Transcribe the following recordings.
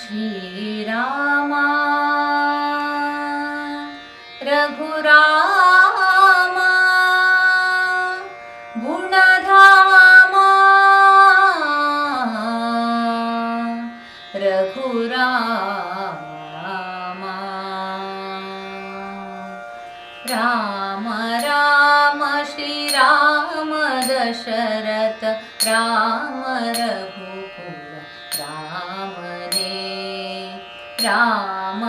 श्रीरामा। रघुरामा। गुणधामा। रघुरामा। राम राम श्रीराम दशरथ राम राम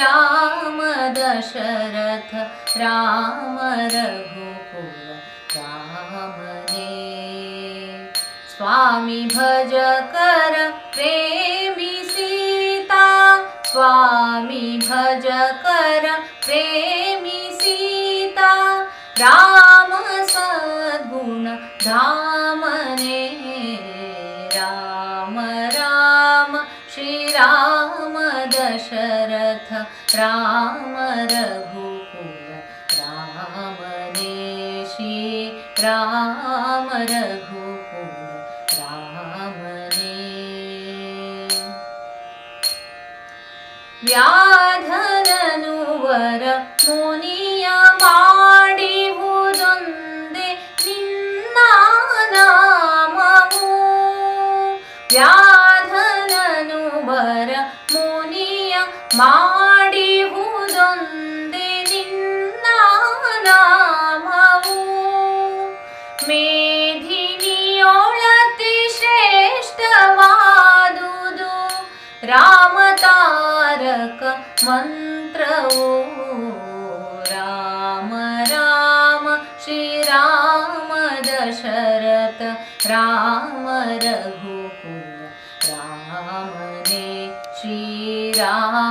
राम दशरथ राम रघुकुल राम रे। स्वामी भज कर प्रेमी सीता स्वामी भज कर प्रेमी सीता राम सद्गुण धामने राम रघुकुल राम रे श्री राम रघुकुल राम रे ವ್ಯಾಧನನು ವರ ಮುನಿಯ ಮಾಡಿಹುದೊಂದೇ ನಿನ್ನ ನಾಮವು ವ್ಯಾಧನನು ವರ ಮುನಿಯ ಮಾಡಿಹುದೊಂದೇ ನಿನ್ನ ನಾಮವು ಮೇಧಿನಿಯೊಳತಿ ಶ್ರೇಷ್ಠವಾದುದು ರಾಮತಾರಕ ಮಂತ್ರವು ರಾಮ ರಾಮ ಶ್ರೀರಾಮ ದಶರಥ ರಾಮ ರಘುಕುಲ ರಾಮನೇ ಶ್ರೀರಾಮ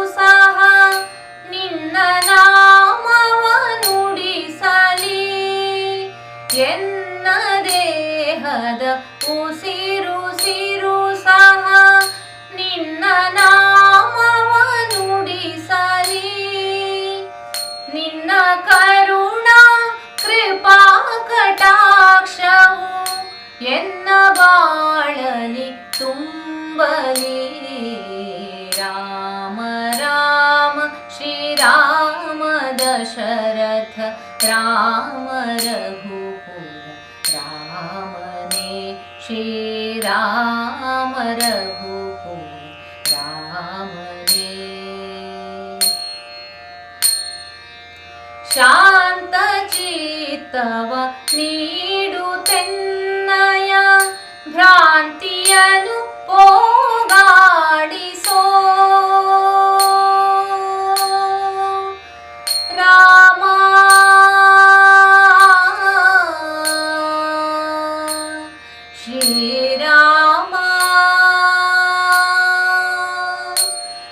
दशरथ राम रघुपुल रामने श्रीराम रघुपुल रामने शान्तचित्तव नी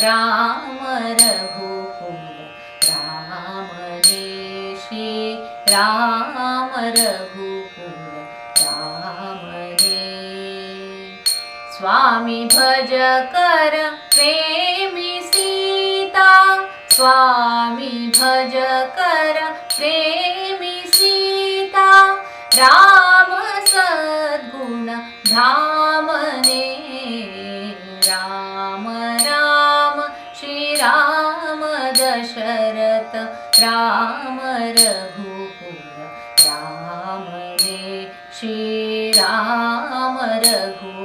राम प्रभुफल रामरे श्री राम प्रभुफुल रामरे स्वामी भज कर प्रेमी सीता। स्वामी भज कर प्रेमी सीता। राम दशरथ राम रघुकुल राम रे श्रीराम रघु